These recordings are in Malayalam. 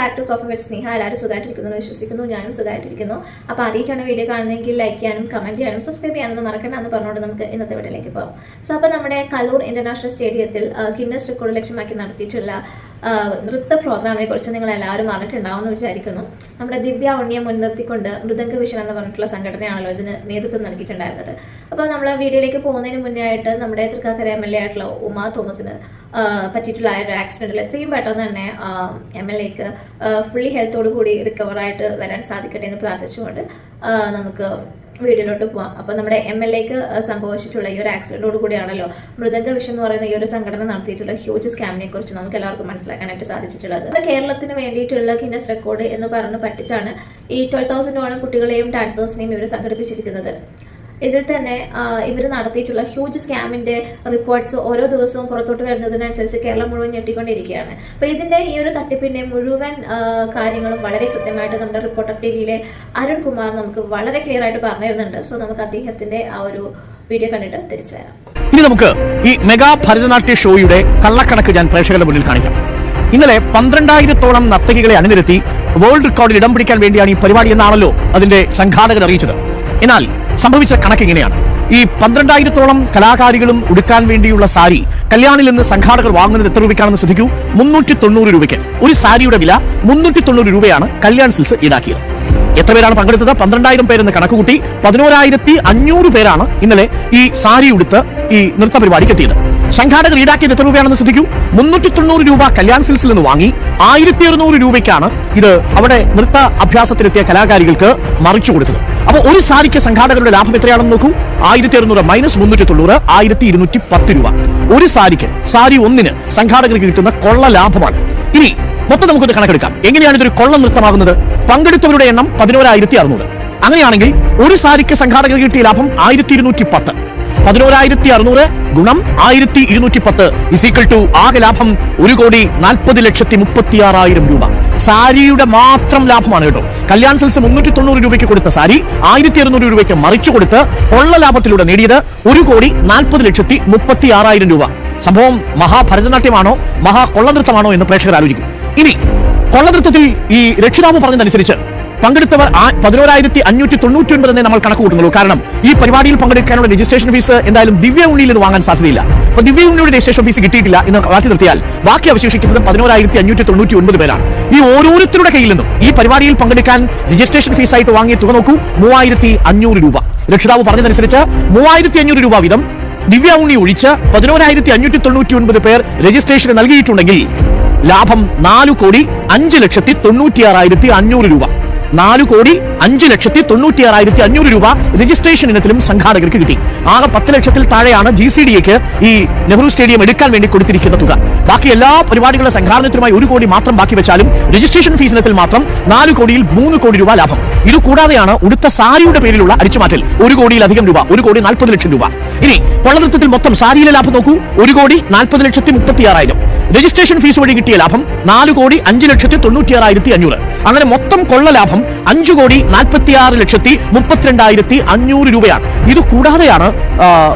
Back to coffee with Sneha എല്ലാവരും സുഖമായിട്ടിരിക്കുന്നു വിശ്വസിക്കുന്നു. ഞാനും സുഖമായിട്ടിരിക്കുന്നു. അപ്പോൾ ആദ്യമായിട്ടാണ് വീഡിയോ കാണുന്നതെങ്കിൽ ലൈക്ക് ചെയ്യാനും കമന്റ് ചെയ്യാനും സബ്സ്ക്രൈബ് ചെയ്യാനൊന്നും മറക്കണ്ട എന്ന് പറഞ്ഞുകൊണ്ട് നമുക്ക് ഇന്നത്തെ വീഡിയോയിലേക്ക് പോകാം. സോ അപ്പോൾ നമ്മുടെ കലൂർ ഇന്റർനാഷണൽ സ്റ്റേഡിയത്തിൽ ഗിന്നസ് റെക്കോർഡ് ലക്ഷ്യമാക്കി നടത്തിയിട്ടുള്ള നൃത്ത പ്രോഗ്രാമിനെ കുറിച്ച് നിങ്ങൾ എല്ലാവരും അറിഞ്ഞിട്ടുണ്ടാവും എന്ന് വിചാരിക്കുന്നു. നമ്മുടെ ദിവ്യ ഉണ്ണിയെ മുൻനിർത്തിക്കൊണ്ട് മൃദംഗ വിഷൻ എന്ന് പറഞ്ഞിട്ടുള്ള സംഘടനയാണല്ലോ ഇതിന് നേതൃത്വം നൽകിയിട്ടുണ്ടായിരുന്നത്. അപ്പോൾ നമ്മൾ വീഡിയോയിലേക്ക് പോകുന്നതിന് മുന്നേ ആയിട്ട് നമ്മുടെ തൃക്കാക്കര എം എൽ എ ആയിട്ടുള്ള ഉമാ തോമസിന് പറ്റിയിട്ടുള്ള ആ ഒരു ആക്സിഡന്റിൽ എത്രയും പെട്ടെന്ന് തന്നെ എം എൽ എക്ക് ഫുള്ളി ഹെൽത്തോടു കൂടി റിക്കവർ ആയിട്ട് വരാൻ സാധിക്കട്ടെ എന്ന് പ്രാർത്ഥിച്ചുകൊണ്ട് നമുക്ക് വീട്ടിലോട്ട് പോവാം. അപ്പൊ നമ്മുടെ എം എൽ എക്ക് സംഭവിച്ചിട്ടുള്ള ഈ ഒരു ആക്സിഡന്റോട് കൂടിയാണല്ലോ മൃദംഗ വിഷം എന്ന് പറയുന്ന ഈ ഒരു സംഘടന നടത്തിയിട്ടുള്ള ഹ്യൂജ് സ്കാമിനെ കുറിച്ച് നമുക്ക് എല്ലാവർക്കും മനസ്സിലാക്കാനായിട്ട് സാധിച്ചിട്ടുള്ളത്. കേരളത്തിന് വേണ്ടിയിട്ടുള്ള ഗിന്നസ് റെക്കോർഡ് എന്ന് പറഞ്ഞ് പറ്റിച്ചാണ് ഈ ട്വൽവ് തൗസൻഡോളം കുട്ടികളെയും ഡാൻസേഴ്സിനെയും ഇവർ സംഘടിപ്പിച്ചിരിക്കുന്നത്. ഇതിൽ തന്നെ ഇവർ നടത്തിയിട്ടുള്ള ഹ്യൂജ് സ്കാമിന്റെ റിപ്പോർട്ട്സ് ഓരോ ദിവസവും പുറത്തോട്ട് വരുന്നതിനനുസരിച്ച് കേരളം മുഴുവൻ ഞെട്ടിക്കൊണ്ടിരിക്കുകയാണ്. അപ്പൊ ഇതിന്റെ ഈ ഒരു തട്ടിപ്പിന്റെ മുഴുവൻ കാര്യങ്ങളും വളരെ കൃത്യമായിട്ട് നമ്മുടെ റിപ്പോർട്ടർ ടി വിയിലെ അരുൺ കുമാർ നമുക്ക് വളരെ ക്ലിയർ ആയിട്ട് പറഞ്ഞു തരുന്നുണ്ട് സോ നമുക്ക് അദ്ദേഹത്തിന്റെ ആ ഒരു വീഡിയോ കണ്ടിട്ട് തിരിച്ചു വരാം. ഇനി നമുക്ക് ഈ മെഗാ ഭരതനാട്യ ഷോയുടെ കള്ളക്കണക്ക് ഞാൻ പ്രേക്ഷകരുടെ മുന്നിൽ കാണിക്കാം. ഇന്നലെ പന്ത്രണ്ടായിരത്തോളം നർത്തകികളെ അണിനിരത്തി വേൾഡ് റെക്കോർഡിൽ ഇടം പിടിക്കാൻ വേണ്ടിയാണ് ഈ പരിപാടി എന്നാണല്ലോ അതിന്റെ സംഘാടകർ അറിയിച്ചത്. എന്നാൽ സംഭവിച്ച കണക്ക് ഇങ്ങനെയാണ്. ഈ പന്ത്രണ്ടായിരത്തോളം കലാകാരികളും ഉടുക്കാൻ വേണ്ടിയുള്ള സാരി കല്യാണിൽ നിന്ന് സംഘാടകർ വാങ്ങുന്നത് എത്ര രൂപയ്ക്കാണെന്ന് ശ്രദ്ധിക്കൂ? മുന്നൂറ്റി തൊണ്ണൂറ് രൂപയ്ക്ക്. ഒരു സാരിയുടെ വില മുന്നൂറ്റി തൊണ്ണൂറ് രൂപയാണ് കല്യാൺ സിൽസ് ഈടാക്കിയത്. എത്ര പേരാണ് പങ്കെടുത്തത്? പന്ത്രണ്ടായിരം പേരെന്ന് കണക്കുകൂട്ടി പതിനോരായിരത്തി അഞ്ഞൂറ് പേരാണ് ഇന്നലെ ഈ സാരി ഉടുത്ത് ഈ നൃത്ത പരിപാടിക്ക് എത്തിയത്. സംഘാടകർ ഈടാക്കിയത് എത്ര രൂപയാണെന്ന് ശ്രദ്ധിക്കൂ? മുന്നൂറ്റി തൊണ്ണൂറ് രൂപ കല്യാൺ സിൽസിൽ നിന്ന് വാങ്ങി ആയിരത്തി അറുന്നൂറ് രൂപയ്ക്കാണ് ഇത് അവിടെ നൃത്ത അഭ്യാസത്തിലെത്തിയ കലാകാരികൾക്ക് മറിച്ചു കൊടുത്തത്. അപ്പോൾ ഒരു സാരിക്ക് സംഘാടകരുടെ ലാഭം എത്രയാണെന്ന് നോക്കൂ? ആയിരത്തി അറുന്നൂറ് മൈനസ് മുന്നൂറ്റി തൊണ്ണൂറ് ആയിരത്തി ഇരുന്നൂറ്റി പത്ത് രൂപ. ഒരു സാരിക്ക് സാരി ഒന്നിന് സംഘാടകർക്ക് കിട്ടുന്ന കൊള്ള ലാഭമാണ്. ഇനി മൊത്തം നമുക്കൊന്ന് കണക്കെടുക്കാം. എങ്ങനെയാണ് ഇതൊരു കൊള്ള നൃത്തമാകുന്നത്? പങ്കെടുത്തവരുടെ എണ്ണം പതിനോരായിരത്തി അറുന്നൂറ് അങ്ങനെയാണെങ്കിൽ ഒരു സാരിക്ക് സംഘാടകർക്ക് കിട്ടിയ ലാഭം ആയിരത്തി ഇരുന്നൂറ്റി പത്ത് പതിനോരായിരത്തി അറുന്നൂറ് ഗുണം ആയിരത്തി ഇരുന്നൂറ്റി പത്ത് ഇസീക്കൾ ടു ആകെ ലാഭം ഒരു കോടി നാൽപ്പത് ലക്ഷത്തി മുപ്പത്തി ആറായിരം രൂപ. സാരിയുടെ മാത്രം ലാഭമാണ് കേട്ടോ. കല്യാൺ സിൽസ് മുന്നൂറ്റി തൊണ്ണൂറ് രൂപയ്ക്ക് കൊടുത്ത സാരി ആയിരത്തി അറുന്നൂറ് രൂപയ്ക്ക് മറിച്ചു കൊടുത്ത് ഉള്ള ലാഭത്തിലൂടെ നേടിയത് ഒരു കോടി നാൽപ്പത് ലക്ഷത്തി മുപ്പത്തി ആറായിരം രൂപ. സംഭവം മഹാഭരതനാട്യമാണോ മഹാ കൊള്ളനൃത്തമാണോ എന്ന് പ്രേക്ഷകർ ആലോചിക്കും. ഇനി കൊള്ളനൃത്തത്തിൽ ഈ രക്ഷിതാവ് പറഞ്ഞതനുസരിച്ച് പങ്കെടുത്തവർ പതിനോരായിരത്തി അഞ്ഞൂറ്റി തൊണ്ണൂറ്റി ഒൻപത് തന്നെ നമ്മൾ കണക്ക് കൂട്ടുന്നുള്ളൂ കാരണം ഈ പരിപാടിയിൽ പങ്കെടുക്കാനുള്ള രജിസ്ട്രേഷൻ ഫീസ് എന്തായാലും ദിവ്യ ഉണ്ണിയിൽ നിന്ന് വാങ്ങാൻ സാധ്യതയില്ല. അപ്പൊ ദിവ്യ ഉണ്ണിയുടെ രജിസ്ട്രേഷൻ ഫീസ് കിട്ടിയിട്ടില്ല എന്ന് മാറ്റി നിർത്തിയാൽ ബാക്കി അവശേഷിക്കുന്നത് പതിനോരായിരത്തി അഞ്ഞൂറ്റി തൊണ്ണൂറ്റി ഒൻപത് പേരാണ്. ഈ ഓരോരുത്തരുടെ കയ്യിൽ നിന്നും ഈ പരിപാടിയിൽ പങ്കെടുക്കാൻ രജിസ്ട്രേഷൻ ഫീസായിട്ട് വാങ്ങിയ തുക നോക്കൂ മൂവായിരത്തി അഞ്ഞൂറ് രൂപ. രക്ഷിതാവ് പറഞ്ഞതനുസരിച്ച് മൂവായിരത്തി അഞ്ഞൂറ് രൂപ വീതം ദിവ്യ ഉണ്ണി ഒഴിച്ച് പതിനോരായിരത്തി അഞ്ഞൂറ്റി തൊണ്ണൂറ്റി ഒൻപത് പേർ രജിസ്ട്രേഷൻ നൽകിയിട്ടുണ്ടെങ്കിൽ ലാഭം നാലു കോടി അഞ്ച് ലക്ഷത്തി തൊണ്ണൂറ്റിയാറായിരത്തി അഞ്ഞൂറ് രൂപ. നാലു കോടി അഞ്ച് ലക്ഷത്തി തൊണ്ണൂറ്റിയാറായിരത്തി അഞ്ഞൂറ് രൂപ രജിസ്ട്രേഷൻ ഇനത്തിലും സംഘാടകർക്ക് കിട്ടി. ആകെ പത്ത് ലക്ഷത്തിൽ താഴെയാണ് ജി സി ഡിക്ക് ഈ നെഹ്റു സ്റ്റേഡിയം എടുക്കാൻ വേണ്ടി കൊടുത്തിരിക്കുന്ന തുക. ബാക്കി എല്ലാ പരിപാടികളുടെ സംഘാടനത്തിനുമായി ഒരു കോടി മാത്രം ബാക്കി വെച്ചാലും രജിസ്ട്രേഷൻ ഫീസ് ഇനത്തിൽ മാത്രം നാല് കോടിയിൽ മൂന്ന് കോടി രൂപ ലാഭം. ഇത് കൂടാതെയാണ് ഉടുത്ത സാരിയുടെ പേരിലുള്ള അടിച്ചുമാറ്റൽ ഒരു കോടിയിലധികം രൂപ ഒരു കോടി നാൽപ്പത് ലക്ഷം രൂപ. ഇനി പൊള്ളതൃത്വത്തിൽ മൊത്തം സാരിയിലെ ലാഭം നോക്കൂ. ഒരു കോടി നാൽപ്പത് ലക്ഷത്തി മുപ്പത്തിയാറായിരം. രജിസ്ട്രേഷൻ ഫീസ് വഴി കിട്ടിയ ലാഭം നാല് കോടി അഞ്ച് ലക്ഷത്തി തൊണ്ണൂറ്റിയാറായിരത്തി അഞ്ഞൂറ്. അങ്ങനെ മൊത്തം കൊള്ള ലാഭം അഞ്ചു കോടി നാൽപ്പത്തിയാറ് ലക്ഷത്തി മുപ്പത്തിരണ്ടായിരത്തി അഞ്ഞൂറ് രൂപയാണ്. ഇത് കൂടാതെയാണ്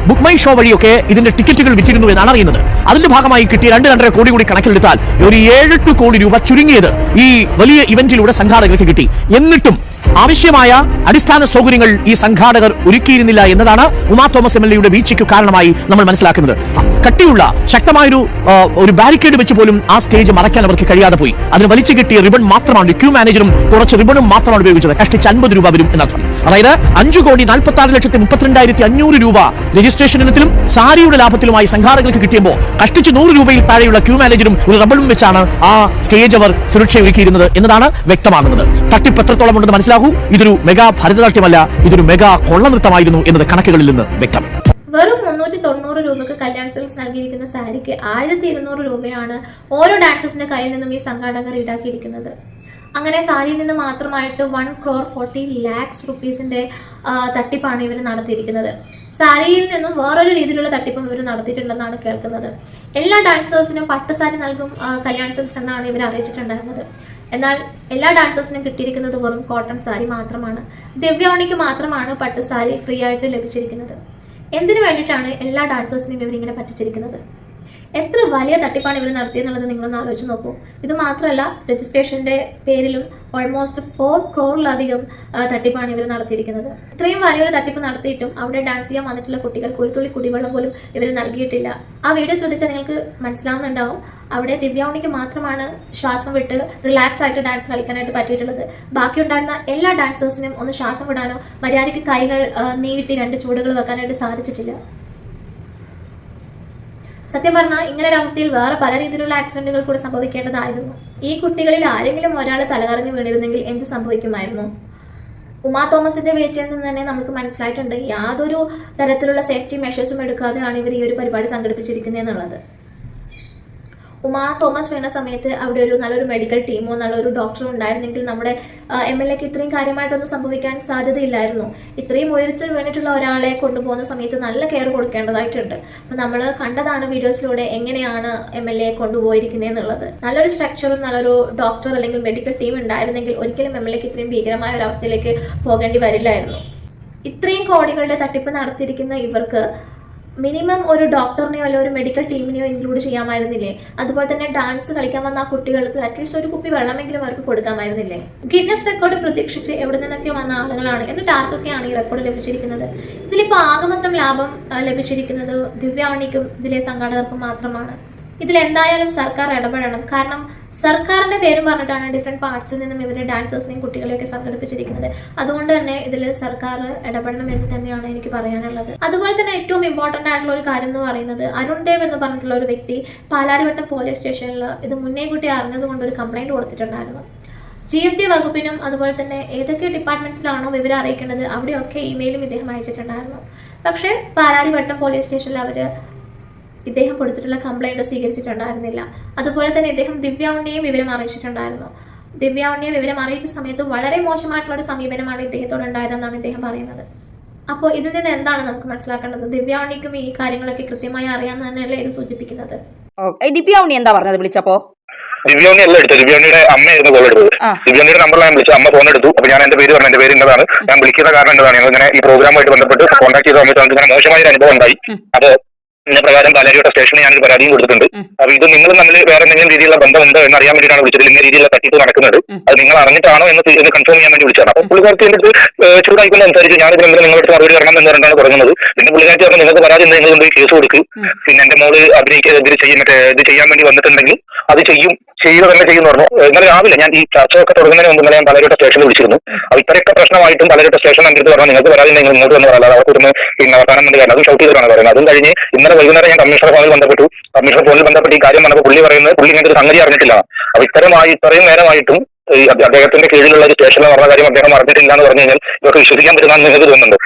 ബുക്ക് മൈ ഷോ വഴിയൊക്കെ ഇതിന്റെ ടിക്കറ്റുകൾ വിറ്റിരുന്നു എന്നാണ് അറിയുന്നത്. അതിന്റെ ഭാഗമായി കിട്ടിയ രണ്ട് രണ്ടര കോടി കൂടി കണക്കിലെടുത്താൽ ഒരു ഏഴെട്ട് കോടി രൂപ ചുരുങ്ങിയത് ഈ വലിയ ഇവന്റിലൂടെ സംഘാടകർക്ക് കിട്ടി. എന്നിട്ടും ആവശ്യമായ അടിസ്ഥാന സൗകര്യങ്ങൾ ഈ സംഘാടകർ ഒരുക്കിയിരുന്നില്ല എന്നതാണ് ഉമാ തോമസ് എം എൽ എയുടെ വീഴ്ചയ്ക്ക് കാരണമായി നമ്മൾ മനസ്സിലാക്കുന്നത്. കട്ടിയുള്ള ശക്തമായൊരു ഒരു ബാരിക്കേഡ് വെച്ച് പോലും ആ സ്റ്റേജ് മറയ്ക്കാൻ അവർക്ക് കഴിയാതെ പോയി. അതിന് വലിച്ചു കിട്ടിയ റിബൺ മാത്രമാണ് ക്യൂ മാനേജറും കുറച്ച് റിബണും മാത്രമാണ് ഉപയോഗിച്ചത്. കഷ്ടിച്ച് അൻപത് രൂപ വരും എന്നർത്ഥം. അതായത് അഞ്ചു കോടി നാൽപ്പത്തി ആറ് ലക്ഷത്തി മുപ്പത്തിരണ്ടായിരത്തി അഞ്ഞൂറ് രൂപ രജിസ്ട്രേഷൻ ഇനത്തിലും സാരിയുടെ ലാഭത്തിലുമായി സംഘാടകർക്ക് കിട്ടിയപ്പോൾ കഷ്ടിച്ച് നൂറ് രൂപയിൽ താഴെയുള്ള ക്യൂ മാനേജറും ഒരു റബളും വെച്ചാണ് ആ സ്റ്റേജ് അവർ സുരക്ഷ ഒരുക്കിയിരുന്നത് എന്നതാണ് വ്യക്തമാകുന്നത്. തട്ടിപ്പ് എത്രത്തോളം ഉണ്ടെന്ന് മനസ്സിലാകൂ ഇതൊരു മെഗാ ഭരതനാട്യമല്ല ഇതൊരു മെഗാ കൊള്ളനൃത്തമായിരുന്നു എന്നത് കണക്കുകളിൽ നിന്ന് വ്യക്തം. വെറും മുന്നൂറ്റി തൊണ്ണൂറ് രൂപക്ക് കല്യാൺ സിൽക്സ് നൽകിയിരിക്കുന്ന സാരിക്ക് ആയിരത്തി ഇരുന്നൂറ് രൂപയാണ് ഓരോ ഡാൻസേഴ്സിന്റെ കയ്യിൽ നിന്നും ഈ സംഘാടകർ ഈടാക്കിയിരിക്കുന്നത്. അങ്ങനെ സാരിയിൽ നിന്ന് മാത്രമായിട്ട് വൺ ക്രോർ ഫോർട്ടി ലാക്സ് റുപ്പീസിന്റെ തട്ടിപ്പാണ് ഇവർ നടത്തിയിരിക്കുന്നത്. സാരിയിൽ നിന്നും വേറൊരു രീതിയിലുള്ള തട്ടിപ്പും ഇവർ നടത്തിയിട്ടുണ്ടെന്നാണ് കേൾക്കുന്നത്. എല്ലാ ഡാൻസേഴ്സിനും പട്ടുസാരി നൽകും കല്യാണ സിൽക്സ് എന്നാണ് ഇവർ അറിയിച്ചിട്ടുണ്ടായിരുന്നത്. എന്നാൽ എല്ലാ ഡാൻസേഴ്സിനും കിട്ടിയിരിക്കുന്നത് വെറും കോട്ടൺ സാരി മാത്രമാണ്. ദിവ്യവണിക്ക് മാത്രമാണ് പട്ടുസാരി ഫ്രീ ആയിട്ട് ലഭിച്ചിരിക്കുന്നത്. എന്തിനു വേണ്ടിയിട്ടാണ് എല്ലാ ഡാൻസേഴ്സിനും ഇവരിങ്ങനെ പറ്റിച്ചിരിക്കുന്നത്? എത്ര വലിയ തട്ടിപ്പാണ് ഇവർ നടത്തിയെന്നുള്ളത് നിങ്ങളൊന്ന് ആലോചിച്ച് നോക്കൂ. ഇത് മാത്രമല്ല രജിസ്ട്രേഷന്റെ പേരിലും ഓൾമോസ്റ്റ് ഫോർ ക്രോറിലധികം തട്ടിപ്പാണ് ഇവർ നടത്തിയിരിക്കുന്നത്. ഇത്രയും വലിയൊരു തട്ടിപ്പ് നടത്തിയിട്ടും അവിടെ ഡാൻസ് ചെയ്യാൻ വന്നിട്ടുള്ള കുട്ടികൾക്ക് ഒരു തുള്ളി കുടിവെള്ളം പോലും ഇവർ നൽകിയിട്ടില്ല. ആ വീഡിയോ ശ്രദ്ധിച്ചാൽ നിങ്ങൾക്ക് മനസ്സിലാവുന്നുണ്ടാവും. അവിടെ ദിവ്യാവണിക്ക് മാത്രമാണ് ശ്വാസം വിട്ട് റിലാക്സ് ആയിട്ട് ഡാൻസ് കളിക്കാനായിട്ട് പറ്റിയിട്ടുള്ളത്. ബാക്കി ബാക്കിയുണ്ടായിരുന്ന എല്ലാ ഡാൻസേഴ്സിനും ഒന്ന് ശ്വാസം വിടാനോ മര്യാദയ്ക്ക് കൈകൾ നീട്ടി രണ്ട് ചൂടുകൾ വെക്കാനായിട്ട് സാധിച്ചിട്ടില്ല. സത്യം പറഞ്ഞാൽ ഇങ്ങനെ ഒരു അവസ്ഥയിൽ വേറെ പല രീതിയിലുള്ള ആക്സിഡന്റുകൾ കൂടെ സംഭവിക്കേണ്ടതായിരുന്നു. ഈ കുട്ടികളിൽ ആരെങ്കിലും ഒരാൾ തലകറങ്ങി വീണിരുന്നെങ്കിൽ എന്ത് സംഭവിക്കുമായിരുന്നു? ഉമാ തോമസിന്റെ വീഴ്ചയിൽ നിന്ന് തന്നെ നമുക്ക് മനസ്സിലായിട്ടുണ്ട് യാതൊരു തരത്തിലുള്ള സേഫ്റ്റി മെഷേഴ്സും എടുക്കാതെയാണ് ഇവർ ഈ ഒരു പരിപാടി സംഘടിപ്പിച്ചിരിക്കുന്നത് എന്നുള്ളത് ഉമാ തോമസ് വീണ സമയത്ത് അവിടെ ഒരു നല്ലൊരു മെഡിക്കൽ ടീമോ നല്ലൊരു ഡോക്ടറോ ഉണ്ടായിരുന്നെങ്കിൽ നമ്മുടെ എം എൽ എക്ക് ഇത്രയും കാര്യമായിട്ടൊന്നും സംഭവിക്കാൻ സാധ്യതയില്ലായിരുന്നു. ഇത്രയും ഉയരത്തിൽ വീണിട്ടുള്ള ഒരാളെ കൊണ്ടുപോകുന്ന സമയത്ത് നല്ല കെയർ കൊടുക്കേണ്ടതായിട്ടുണ്ട്. അപ്പം നമ്മൾ കണ്ടതാണ് വീഡിയോസിലൂടെ എങ്ങനെയാണ് എം എൽ എ കൊണ്ടുപോയിരിക്കുന്നത് എന്നുള്ളത്. നല്ലൊരു സ്ട്രക്ചറും നല്ലൊരു ഡോക്ടർ അല്ലെങ്കിൽ മെഡിക്കൽ ടീം ഉണ്ടായിരുന്നെങ്കിൽ ഒരിക്കലും എം എൽ എക്ക് ഇത്രയും ഭീകരമായ ഒരു അവസ്ഥയിലേക്ക് പോകേണ്ടി വരില്ലായിരുന്നു. ഇത്രയും കോടികളുടെ തട്ടിപ്പ് നടത്തിയിരിക്കുന്ന ഇവർക്ക് മിനിമം ഒരു ഡോക്ടറിനെയോ അല്ലെങ്കിൽ ഒരു മെഡിക്കൽ ടീമിനെയോ ഇൻക്ലൂഡ് ചെയ്യാമായിരുന്നില്ലേ? അതുപോലെ തന്നെ ഡാൻസ് കളിക്കാൻ വന്ന ആ കുട്ടികൾക്ക് അറ്റ്ലീസ്റ്റ് ഒരു കുപ്പി വെള്ളമെങ്കിലും അവർക്ക് കൊടുക്കാമായിരുന്നില്ലേ? ഗിന്നസ് റെക്കോർഡ് പ്രതീക്ഷിച്ച് എവിടെ നിന്നൊക്കെ വന്ന ആളുകളാണ്. എന്നിട്ട് ആർക്കൊക്കെയാണ് ഈ റെക്കോർഡ് ലഭിച്ചിരിക്കുന്നത്. ഇതിലിപ്പോൾ ആകമൊത്തം ലാഭം ലഭിച്ചിരിക്കുന്നത് ദിവ്യാവണിക്കും ഇതിലെ സംഘാടകർക്കും മാത്രമാണ്. ഇതിൽ എന്തായാലും സർക്കാർ ഇടപെടണം. കാരണം സർക്കാരിന്റെ പേര് പറഞ്ഞിട്ടാണ് ഡിഫറെന്റ് പാർട്സിൽ നിന്നും ഇവരുടെ ഡാൻസേഴ്സിനെയും കുട്ടികളെയൊക്കെ സംഘടിപ്പിച്ചിരിക്കുന്നത്. അതുകൊണ്ട് തന്നെ ഇതിൽ സർക്കാർ ഇടപെടണം എന്ന് തന്നെയാണ് എനിക്ക് പറയാനുള്ളത്. അതുപോലെ തന്നെ ഏറ്റവും ഇമ്പോർട്ടന്റ് ആയിട്ടുള്ള ഒരു കാര്യം എന്ന് പറയുന്നത് അരുൺ ദേവ് എന്ന് പറഞ്ഞിട്ടുള്ള ഒരു വ്യക്തി പാലാരിവട്ടം പോലീസ് സ്റ്റേഷനിൽ ഇത് മുന്നേ കുട്ടി അറിഞ്ഞത് കൊണ്ട് ഒരു കംപ്ലൈന്റ് കൊടുത്തിട്ടുണ്ടായിരുന്നു. ജി എസ് ടി വകുപ്പിനും അതുപോലെ തന്നെ ഏതൊക്കെ ഡിപ്പാർട്ട്മെന്റ്സിലാണോ വിവരം അറിയിക്കേണ്ടത് അവിടെയൊക്കെ ഇമെയിലും ഇദ്ദേഹം അയച്ചിട്ടുണ്ടായിരുന്നു. പക്ഷേ പാലാരിവട്ടം പോലീസ് സ്റ്റേഷനിൽ അവർ ഇദ്ദേഹം കൊടുത്തിട്ടുള്ള കംപ്ലൈന്റ് സ്വീകരിച്ചിട്ടുണ്ടായിരുന്നില്ല. അതുപോലെ തന്നെ ഇദ്ദേഹം ദിവ്യാവണ്ണിയെയും വിവരം അറിയിച്ചിട്ടുണ്ടായിരുന്നു. ദിവ്യാവണ്ണിയെ വിവരം അറിയിച്ച സമയത്ത് വളരെ മോശമായിട്ടുള്ള ഒരു സമീപനമാണ് ഇദ്ദേഹത്തോട് ഉണ്ടായതെന്നാണ് ഇദ്ദേഹം പറയുന്നത്. അപ്പോൾ ഇതിൽ നിന്ന് എന്താണ് നമുക്ക് മനസ്സിലാക്കേണ്ടത്? ദിവ്യാവണിക്കും ഈ കാര്യങ്ങളൊക്കെ കൃത്യമായി അറിയാമെന്ന് തന്നെയല്ലേ ഇത് സൂചിപ്പിക്കുന്നത്? ഓക്കെ ദിവ്യ ഉണ്ണി എന്താ പറഞ്ഞത് വിളിച്ചപ്പോ? ദിവ്യോണി അല്ല എടുത്തത്. ദിവ്യോണിയുടെ അമ്മയായിരുന്നു കോൾ എടുത്തത്. ദിവ്യോണിയുടെ നമ്പറിൽ ഞാൻ വിളിച്ചു അമ്മ ഫോൺ എടുത്തു. അപ്പൊ ഞാൻ എന്റെ പേര് പറഞ്ഞു. എന്റെ പേര് ഇന്നതാണ്. ഞാൻ വിളിക്കുന്ന കാരണം എന്താണ്? ഞങ്ങൾ ഇങ്ങനെ ഈ പ്രോഗ്രാമായിട്ട് ബന്ധപ്പെട്ട് കോൺടാക്ട് ചെയ്ത സമയത്ത് നമുക്ക് ഇങ്ങനെ മോശമായ ഒരു അനുഭവം ഉണ്ടായി. അത് പ്രകാരം പാലാരിവട്ട സ്റ്റേഷനിൽ ഞാനൊരു പരാതിയും കൊടുത്തിട്ടുണ്ട്. അപ്പൊ ഇത് നിങ്ങൾ തമ്മിൽ വേറെ എന്തെങ്കിലും രീതിയിലുള്ള ബന്ധം ബന്ധമുണ്ടോ എന്ന് അറിയാൻ വേണ്ടിയിട്ടാണ് വിളിച്ചത്. ഇന്ന രീതിയിലുള്ള തട്ടിപ്പ് നടക്കുന്നത്. അത് നിങ്ങൾ അറിഞ്ഞിട്ടാണോ എന്ന് കൺഫേം ചെയ്യാൻ വേണ്ടി വിളിച്ചതാണ്. അപ്പൊ പുള്ളിക്കാർക്ക് എന്റെ അടുത്ത് ചൂടായിക്കൊണ്ട് സംസാരിച്ചു. ഞാൻ ഇതിനെങ്കിലും നിങ്ങളുടെ മറുപടി തരണം എന്ന് പറഞ്ഞാണ് തുടങ്ങുന്നത്. പിന്നെ പുള്ളിക്കാർ പറഞ്ഞു നിങ്ങൾക്ക് പരാതി എന്തെങ്കിലും നിങ്ങൾ കൊണ്ടുപോയി കേസ് കൊടുക്കും. പിന്നെ എന്റെ മോൾ അഭിനയിക്കുക ഇത് ചെയ്യും മറ്റേ ഇത് ചെയ്യാൻ വേണ്ടി വന്നിട്ടുണ്ടെങ്കിൽ അത് ചെയ്യും ചെയ്യുക തന്നെ ചെയ്യുന്നു പറഞ്ഞു. ഇന്നലെ രാവിലെ ഞാൻ ഈ ചർച്ചയൊക്കെ തുടങ്ങുന്നതിന് മുമ്പ് ഇന്നലെ ഞാൻ പലരുടെ സ്റ്റേഷനിൽ വിളിച്ചിരുന്നു. അപ്പൊ ഇത്രയൊക്കെ പ്രശ്നമായിട്ടും പലരുടെ സ്റ്റേഷൻ എന്റെ പറഞ്ഞാൽ പറഞ്ഞു നിങ്ങൾക്ക് പരാതി നിങ്ങൾ ഇങ്ങോട്ട് വന്ന് പറയാം അവർക്ക് ഇരുന്ന് പിന്നെ അവസാനം വേണ്ടി കാരണം അതും ഷൗട്ട് ചെയ്തിട്ടാണ് പറയുന്നത്. അതും കഴിഞ്ഞ് ഇന്നലെ വൈകുന്നേരം ഞാൻ കമ്മീഷണർ ഫോണിൽ ബന്ധപ്പെട്ടു. കമ്മീഷണർ ഫോണിൽ ബന്ധപ്പെട്ട് ഈ കാര്യം പറഞ്ഞപ്പോൾ പുള്ളി പറയുന്നത് പുള്ളി ഇങ്ങനത്തെ ഒരു സംഗതി അറിഞ്ഞിട്ടില്ല. അപ്പൊ ഇത്തരമായി ഇത്രയും നേരമായിട്ടും ഈ അദ്ദേ- അദ്ദേഹത്തിന്റെ കീഴിലുള്ള ഒരു സ്റ്റേഷനിൽ പറഞ്ഞ കാര്യം അദ്ദേഹം അറിഞ്ഞിട്ടില്ല എന്ന് പറഞ്ഞു കഴിഞ്ഞാൽ ഇവർക്ക് വിശ്വസിക്കാൻ പറ്റുന്ന നിങ്ങൾക്ക് തോന്നുന്നുണ്ട്?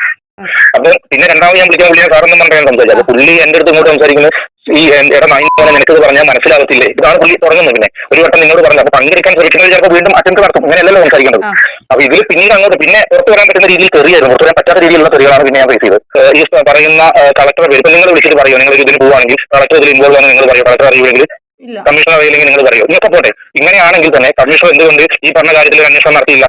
അപ്പൊ പിന്നെ രണ്ടാമത് ഞാൻ വിളിക്കാൻ പുള്ളിയെ കാരണം പറയാൻ സംസാരിച്ചു അപ്പൊ പുള്ളി എന്റെ അടുത്ത് ഇങ്ങോട്ട് സംസാരിക്കുന്നത് ഈ എന്റെ നൈൻ പോലെ നിനക്കിത് പറഞ്ഞാൽ മനസ്സിലാകത്തില്ലേ ഇതാണ് പുള്ളി തുടങ്ങുന്നത് പിന്നെ ഒരു വട്ടം നിന്നോട് പറഞ്ഞു അപ്പൊ പങ്കെടുക്കാൻ ശ്രമിക്കുന്നത് ചിലപ്പോൾ വീണ്ടും അറ്റൻഡ് നടത്തും അങ്ങനെയല്ലോ സംസാരിക്കുന്നത്. അപ്പൊ ഇതിൽ പിന്നീട് അങ്ങോട്ട് പിന്നെ പുറത്തു വരാൻ പറ്റുന്ന രീതിയിൽ തെറിയായിരുന്നു. പുറത്തു വരാൻ പറ്റാത്ത രീതിയിലുള്ള തെറികളാണ് പിന്നെ ഞാൻ ഫേസ് ചെയ്തത്. ഏഹ് ഈ പറയുന്ന കളക്ടറെ പേര് നിങ്ങൾ വിളിച്ചിട്ട് പറയോ? നിങ്ങൾ ഇതിന് പോവാണെങ്കിൽ കളക്ടർ ഇതിൽ ഇൻവോൾവ് ആണെന്ന് നിങ്ങൾ പറയോ? കളക്ടർ അറിയുമെങ്കിൽ കമ്മീഷണർ അറിയില്ലെങ്കിൽ നിങ്ങൾ പറയോ? ഇതൊക്കെ പോട്ടെ. ഇങ്ങനെയാണെങ്കിൽ തന്നെ കമ്മീഷണർ എന്തുകൊണ്ട് ഈ പറഞ്ഞ കാര്യത്തിൽ അന്വേഷണം നടത്തിയില്ല?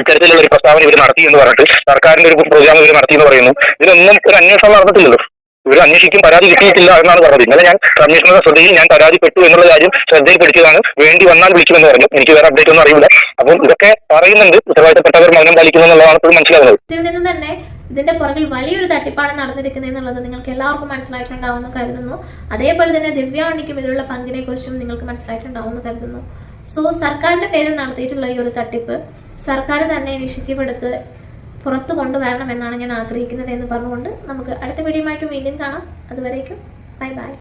ഇത്തരത്തിലുള്ള ഒരു പ്രസ്താവന ഇവർ നടത്തി എന്ന് പറഞ്ഞിട്ട് സർക്കാരിന്റെ ഒരു പ്രോഗ്രാം ഇവർ നടത്തി എന്ന് പറയുന്നു. ഇതിലൊന്നും ഒരു അന്വേഷണം നടന്നിട്ടില്ലല്ലോ. ഇവർ അന്വേഷിക്കും പരാതി കിട്ടിയിട്ടില്ല എന്നാണ് പറഞ്ഞത്. ഇന്നലെ ഞാൻ കമ്മീഷണറുടെ ശ്രദ്ധയിൽ ഞാൻ പരാതിപ്പെട്ടു എന്നുള്ള കാര്യം ശ്രദ്ധയിൽപ്പെടുത്തിയതാണ് വേണ്ടി വന്നാൽ വിളിക്കുമെന്ന് പറഞ്ഞു. എനിക്ക് വേറെ അപ്ഡേറ്റ് ഒന്നും അറിയില്ല. അപ്പം ഇതൊക്കെ പറയുന്നുണ്ട്. ഉത്തരവാദിത്തപ്പെട്ടവർ മൗനം പാലിക്കുന്നു എന്നുള്ളതാണ് ഇപ്പോഴും മനസ്സിലാകുന്നത്. നിന്ന് തന്നെ ഇതിന്റെ പുറകിൽ വലിയൊരു തട്ടിപ്പാണ് നടന്നിരിക്കുന്നത് എന്നുള്ളത് നിങ്ങൾക്ക് എല്ലാവർക്കും മനസ്സിലായിട്ടുണ്ടാവുമെന്ന് കരുതുന്നു. അതേപോലെ തന്നെ ദിവ്യാവണിക്കും ഇതിലുള്ള പങ്കിനെ കുറിച്ചും നിങ്ങൾക്ക് മനസ്സിലായിട്ടുണ്ടാവുമെന്ന് കരുതുന്നു. സോ സർക്കാരിന്റെ പേരിൽ നടത്തിയിട്ടുള്ള ഈ ഒരു തട്ടിപ്പ് സർക്കാർ തന്നെ ഇനിഷ്യേറ്റീവ് എടുത്ത് പുറത്തു കൊണ്ടുവരണം എന്നാണ് ഞാൻ ആഗ്രഹിക്കുന്നത് എന്ന് പറഞ്ഞുകൊണ്ട് നമുക്ക് അടുത്ത വീഡിയോ ആയിട്ട് വീണ്ടും കാണാം. അതുവരേക്കും ബൈ ബൈ.